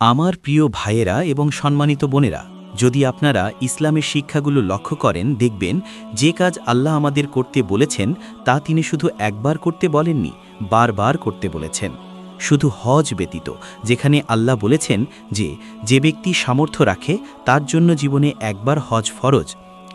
আমার প্রিয় ভাইয়েরা এবং সম্মানিত বোনেরা, যদি আপনারা ইসলামের শিক্ষাগুলো লক্ষ্য করেন, দেখবেন যে কাজ আল্লাহ আমাদের করতে বলেছেন, তা তিনি শুধু একবার করতে বলেননি, বারবার করতে বলেছেন। শুধু হজ ব্যতীত, যেখানে আল্লাহ বলেছেন যে যে ব্যক্তি সামর্থ্য রাখে, তার জন্য জীবনে একবার হজ ফরজ।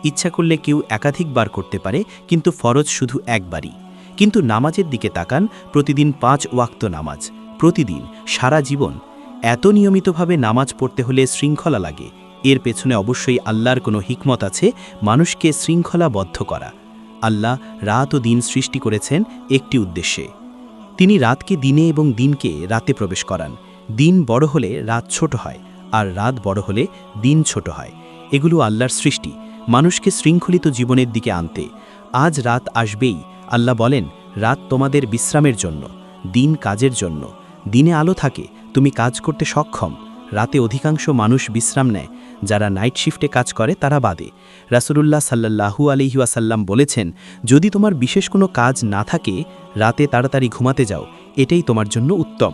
ইচ্ছা করলে কেউ একাধিকবার করতে পারে, কিন্তু ফরজ শুধু একবারই। কিন্তু নামাজের দিকে তাকান, প্রতিদিন পাঁচ ওয়াক্ত নামাজ। প্রতিদিন, সারা জীবন এত নিয়মিতভাবে নামাজ পড়তে হলে শৃঙ্খলা লাগে। এর পেছনে অবশ্যই আল্লাহর কোনো হিকমত আছে, মানুষকে শৃঙ্খলাবদ্ধ করা। আল্লাহ রাত ও দিন সৃষ্টি করেছেন একটি উদ্দেশ্যে। তিনি রাতকে দিনে এবং দিনকে রাতে প্রবেশ করান। দিন বড় হলে রাত ছোট হয়, আর রাত বড় হলে দিন ছোট হয়। এগুলো আল্লাহর সৃষ্টি, মানুষকে শৃঙ্খলিত জীবনের দিকে আনতে। আজ রাত আসবেই, আল্লাহ বলেন, রাত তোমাদের বিশ্রামের জন্য, দিন কাজের জন্য। দিনে আলো থাকে তুমি কাজ করতে সক্ষম। রাতে অধিকাংশ মানুষ বিশ্রাম নেয়। যারা নাইট শিফটে কাজ করে, তারা বাদে। রাসুলুল্লাহ সাল্লাহু আলিহাসাল্লাম বলেছেন, যদি তোমার বিশেষ কোনো কাজ না থাকে, রাতে তাড়াতাড়ি ঘুমাতে যাও। এটাই তোমার জন্য উত্তম।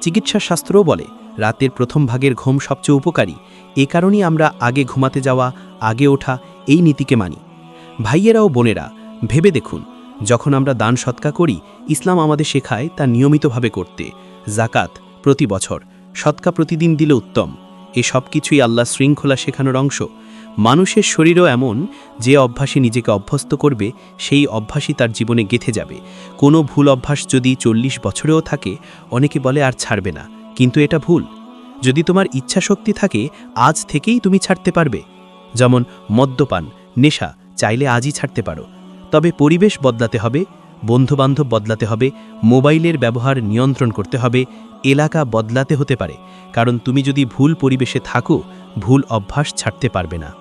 চিকিৎসা শাস্ত্রও বলে, রাতের প্রথম ভাগের ঘুম সবচেয়ে উপকারী। এ কারণেই আমরা আগে ঘুমাতে যাওয়া, আগে ওঠা, এই নীতিকে মানি। ভাইয়েরা ও বোনেরা, ভেবে দেখুন, যখন আমরা দান সৎকা করি, ইসলাম আমাদের শেখায় তা নিয়মিতভাবে করতে। জাকাত প্রতি বছর। সৎকা প্রতিদিন দিলে উত্তম। এ সব কিছুই আল্লাহ শৃঙ্খলা শেখানোর অংশ। মানুষের শরীরও এমন, যে অভ্যাসে নিজেকে অভ্যস্ত করবে, সেই অভ্যাসই তার জীবনে গেথে যাবে। কোনো ভুল অভ্যাস যদি চল্লিশ বছরেও থাকে, অনেকে বলে আর ছাড়বে না। কিন্তু এটা ভুল। যদি তোমার ইচ্ছাশক্তি থাকে, আজ থেকেই তুমি ছাড়তে পারবে। যেমন মদ্যপান, নেশা, চাইলে আজই ছাড়তে পারো। তবে পরিবেশ বদলাতে হবে। বন্ধুবান্ধব বদলাতে হবে, মোবাইলের ব্যবহার নিয়ন্ত্রণ করতে হবে, এলাকা বদলাতে হতে পারে, কারণ তুমি যদি ভুল পরিবেশে থাকো, ভুল অভ্যাস ছাড়তে পারবে না।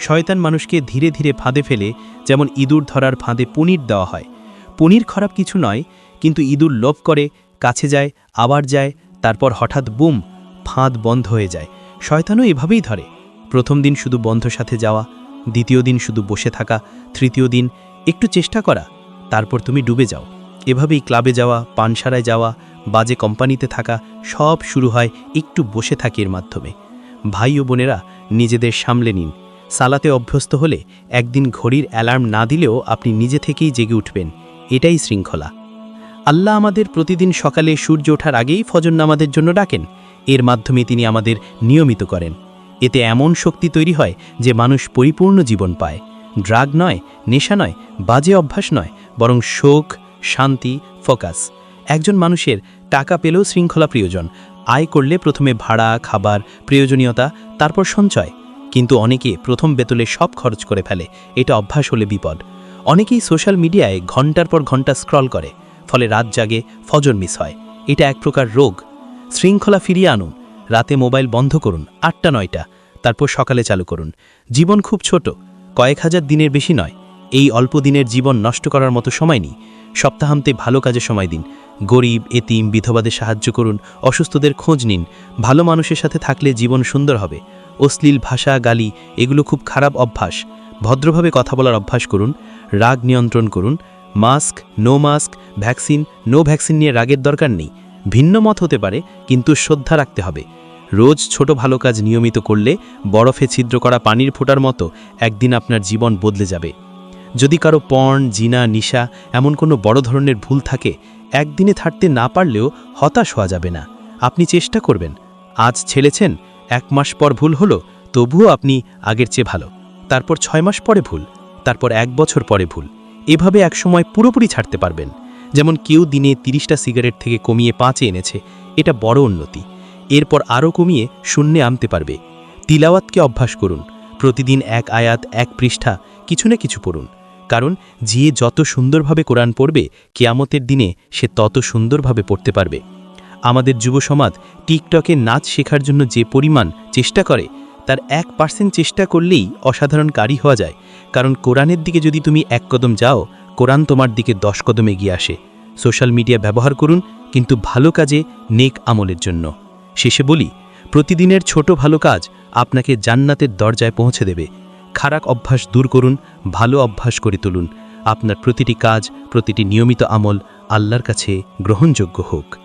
শয়তান মানুষকে ধীরে ধীরে ফাঁদে ফেলে, যেমন ইঁদুর ধরার ফাঁদে পনির দেওয়া হয়। পনির খারাপ কিছু নয়, কিন্তু ইঁদুর লোভ করে, কাছে যায়, আবার যায়, তারপর হঠাৎ বুম, ফাঁদ বন্ধ হয়ে যায়। শয়তানও এভাবেই ধরে, প্রথম দিন শুধু বন্ধ সাথে যাওয়া, দ্বিতীয় দিন শুধু বসে থাকা, তৃতীয় দিন একটু চেষ্টা করা তারপর তুমি ডুবে যাও। এভাবেই ক্লাবে যাওয়া পানসারায় যাওয়া, বাজে কোম্পানিতে থাকা, সব শুরু হয় একটু বসে থাকির মাধ্যমে। ভাই ও বোনেরা নিজেদের সামলে নিন। সালাতে অভ্যস্ত হলে একদিন ঘড়ির অ্যালার্ম না দিলেও আপনি নিজে থেকেই জেগে উঠবেন। এটাই শৃঙ্খলা। আল্লাহ আমাদের প্রতিদিন সকালে সূর্য ওঠার আগেই ফজর নামাদের জন্য ডাকেন। এর মাধ্যমে তিনি আমাদের নিয়মিত করেন। এতে এমন শক্তি তৈরি হয় যে মানুষ পরিপূর্ণ জীবন পায়। ড্রাগ নয়, নেশা নয়, বাজে অভ্যাস নয় বরং শোক, শান্তি, ফোকাস। একজন মানুষের টাকা পেলেও শৃঙ্খলা প্রিয়জন। আয় করলে প্রথমে ভাড়া, খাবার, প্রয়োজনীয়তা, তারপর সঞ্চয়। কিন্তু অনেকে প্রথম বেতলে সব খরচ করে ফেলে। এটা অভ্যাস হলে বিপদ। অনেকেই সোশ্যাল মিডিয়ায় ঘণ্টার পর ঘণ্টা স্ক্রল করে, ফলে রাত জাগে, ফজর মিস হয়। এটা এক প্রকার রোগ। শৃঙ্খলা ফিরিয়ে আনুন। রাতে মোবাইল বন্ধ করুন আটটা নয়টা। তারপর সকালে চালু করুন। জীবন খুব ছোট। কয়েক হাজার দিনের বেশি নয়। এই অল্প দিনের জীবন নষ্ট করার মতো সময় নেই। সপ্তাহান্তে ভালো কাজে সময় দিন। গরিব, এতিম, বিধবাদের সাহায্য করুন, অসুস্থদের খোঁজ নিন। ভালো মানুষের সাথে থাকলে জীবন সুন্দর হবে। অশ্লীল ভাষা, গালি, এগুলো খুব খারাপ অভ্যাস। ভদ্রভাবে কথা বলার অভ্যাস করুন। রাগ নিয়ন্ত্রণ করুন। Mask, no mask, vaccine, no vaccine নিয়ে রাগের দরকার নেই। ভিন্ন মত হতে পারে, কিন্তু শ্রদ্ধা রাখতে হবে। রোজ ছোট ভালো কাজ নিয়মিত করলে বরফে ছিদ্র করা পানির ফোটার মতো একদিন আপনার জীবন বদলে যাবে। যদি কারও পণ, জিনা, নিশা এমন কোনো বড় ধরনের ভুল থাকে, একদিনে থাকতে না পারলেও হতাশ হওয়া যাবে না। আপনি চেষ্টা করবেন। আজ ছেড়েছেন এক মাস পর ভুল হলো, তবুও আপনি আগের চেয়ে ভালো। তারপর ছয় মাস পরে ভুল, তারপর এক বছর পরে ভুল। এভাবে একসময় পুরোপুরি ছাড়তে পারবেন। যেমন কেউ দিনে তিরিশটা সিগারেট থেকে কমিয়ে পাঁচে এনেছে, এটা বড় উন্নতি। এরপর আরও কমিয়ে শূন্যে আনতে পারবে। তিলাওয়াতকে অভ্যাস করুন। প্রতিদিন এক আয়াত, এক পৃষ্ঠা, কিছু না কিছু পড়ুন। কারণ যে যত সুন্দরভাবে কোরআন পড়বে, কেয়ামতের দিনে সে তত সুন্দরভাবে পড়তে পারবে। আমাদের যুব সমাজ টিকটকে নাচ শেখার জন্য যে পরিমাণ চেষ্টা করে, তার এক পার্সেন্ট চেষ্টা করলেই অসাধারণ কারি হওয়া যায়। কারণ কোরআনের দিকে যদি তুমি এক কদম যাও, কোরআন তোমার দিকে দশ কদম এগিয়ে আসে। সোশ্যাল মিডিয়া ব্যবহার করুন, কিন্তু ভালো কাজে নেক আমলের জন্য। শেষে বলি, প্রতিদিনের ছোট ভালো কাজ আপনাকে জান্নাতের দরজায় পৌঁছে দেবে। খারাপ অভ্যাস দূর করুন, ভালো অভ্যাস করে তুলুন। আপনার প্রতিটি কাজ, প্রতিটি নিয়মিত আমল আল্লাহর কাছে গ্রহণযোগ্য হোক।